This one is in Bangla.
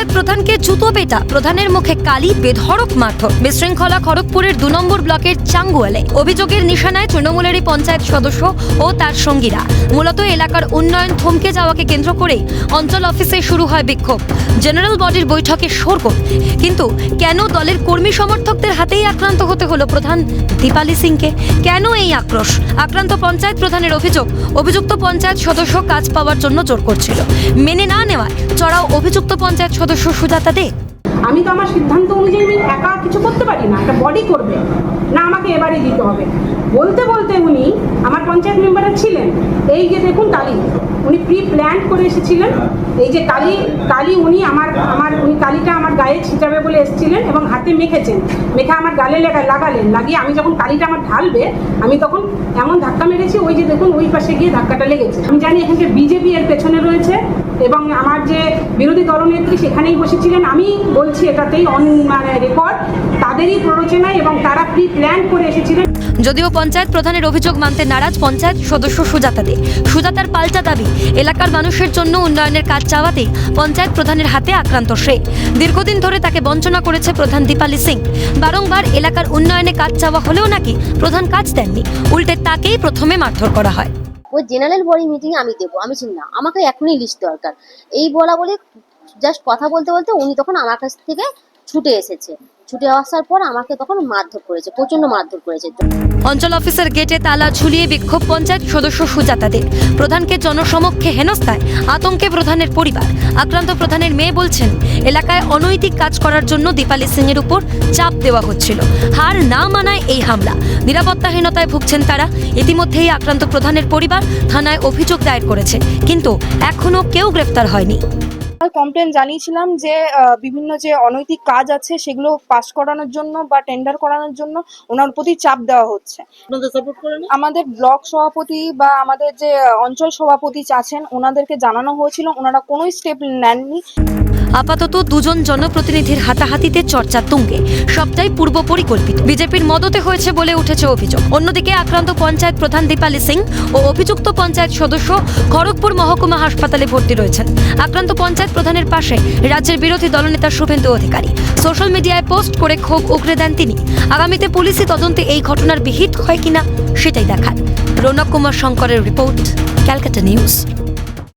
পঞ্চায়েত প্রধানকে জুতো পেটা প্রধানের মুখে কালি, বেধড়ক মারধর। বিশৃঙ্খলা খড়গপুরের দু নম্বর ব্লকের চাঙ্গুয়ালে। অভিযোগের নিশানায় তৃণমূলেরই পঞ্চায়েত সদস্য ও তার সঙ্গীরা। মূলত এলাকার উন্নয়ন থমকে যাওয়াকে কেন্দ্র করে অঞ্চল অফিসে শুরু হয় বিক্ষোভ। জেনারেল বডির বৈঠকে সরগোল কিন্তু কেন দলের কর্মী সমর্থকদের হাতেই আক্রান্ত হতে হলো প্রধান দীপালি সিংকে? কেন এই আক্রোশ? আক্রান্ত পঞ্চায়েত প্রধানের অভিযোগ, অভিযুক্ত পঞ্চায়েত সদস্য কাজ পাওয়ার জন্য জোর করছিল। মেনে না নেওয়ায় চড়াও অভিযুক্ত পঞ্চায়েত সদস্য সুজাতা দে। আমি তো আমার সিদ্ধান্ত অনুযায়ী আমি একা কিছু করতে পারি না, একটা বডি করবে। না, আমাকে এবারে দিতে হবে। বলতে বলতে উনি আমার পঞ্চায়েত মেম্বাররা ছিলেন। এই যে দেখুন কালী উনি প্রি প্ল্যান করে এসেছিলেন। এই যে কালী কালী উনি আমার আমার, উনি কালীটা আমার গায়ে ছিটাবে বলে এসেছিলেন এবং হাতে মেখেছেন। মেখে আমার গালে লাগা, লাগালেন। লাগিয়ে আমি যখন কালীটা আমার ঢালবে, আমি তখন এমন ধাক্কা মেরেছি, ওই যে দেখুন ওই পাশে গিয়ে ধাক্কাটা লেগেছে। আমি জানি এখানে বিজেপি এর পেছনে রয়েছে এবং আমার যে বিরোধী দলনেত্রী সেখানেই বসেছিলেন। আমি বলছি এটাতেই অন মানে রেকর্ড তাদেরই প্ররোচনায় এবং তারা প্রি প্ল্যান করে এসেছিলেন? যদিও পঞ্চায়েত প্রধানের অভিযোগ মানতে নারাজ পঞ্চায়েত সদস্য সুজাতা দে সুজাতার পাল্টা দাবি এলাকার মানুষের জন্য উন্নয়নের কাজ চাওয়াতেই পঞ্চায়েত প্রধানের হাতে আক্রান্ত সে। দীর্ঘদিন ধরে তাকে বঞ্চনা করেছে প্রধান দীপালি সিং। বারংবার এলাকার উন্নয়নে কাজ চাওয়া হলেও নাকি প্রধান কাজ দেননি। উল্টে তাকেই প্রথমে মারধর করা হয়। ওই জেনারেল বডি মিটিং আমি দেবো আমি ছিলাম না। আমাকে এখনই লিস্ট দরকার। এই বলা বলে জাস্ট কথা বলতে বলতে উনি তখন আমার কাছ থেকে ছুটে এসেছে। ছুটে আসার পর আমাকে তখন মারধর করেছে প্রচণ্ড মারধর করেছে। অঞ্চল অফিসের গেটে তালা ঝুলিয়ে বিক্ষোভ পঞ্চায়েত সদস্য সুজাতাদের প্রধানকে জনসমক্ষে হেনস্থায়, আতঙ্কে প্রধানের পরিবার। আক্রান্ত প্রধানের মেয়ে বলছেন, এলাকায় অনৈতিক কাজ করার জন্য দীপালি সিং এর উপর চাপ দেওয়া হচ্ছিল। হার না মানায় এই হামলা। নিরাপত্তাহীনতায় ভুগছেন তারা। ইতিমধ্যেই আক্রান্ত প্রধানের পরিবার থানায় অভিযোগ দায়ের করেছে। কিন্তু এখনও কেউ গ্রেফতার হয়নি। কমপ্লেন জানিয়েছিলাম যে বিভিন্ন যে অনৈতিক কাজ আছে সেগুলো পাস করানোর জন্য বা টেন্ডার করানোর জন্য ওনার প্রতি চাপ দেওয়া হচ্ছে। আমাদের ব্লক সভাপতি বা আমাদের যে অঞ্চল সভাপতি আছেন ওনাদেরকে জানানো হয়েছিল ওনারা কোনো স্টেপ নেননি। আপাতত দুজন জনপ্রতিনিধির হাতাহাতিতে চর্চা তুঙ্গে, সবটাই পূর্ব পরিকল্পিত। বিজেপির মদতে হয়েছে বলে উঠেছে অভিযোগ। অন্যদিকে আক্রান্ত পঞ্চায়েত প্রধান দীপালি সিং ও অভিযুক্ত পঞ্চায়েত সদস্য খড়গপুর মহকুমা হাসপাতালে ভর্তি রয়েছেন। আক্রান্ত পঞ্চায়েত প্রধানের পাশে রাজ্যের বিরোধী দলনেতা শুভেন্দু অধিকারী। সোশ্যাল মিডিয়ায় পোস্ট করে ক্ষোভ উগরে দেন তিনি। আগামীতে পুলিশি তদন্তে এই ঘটনার বিহিত হয় কিনা, সেটাই দেখার। রৌনক কুমার শঙ্করের রিপোর্ট, ক্যালকাটা নিউজ।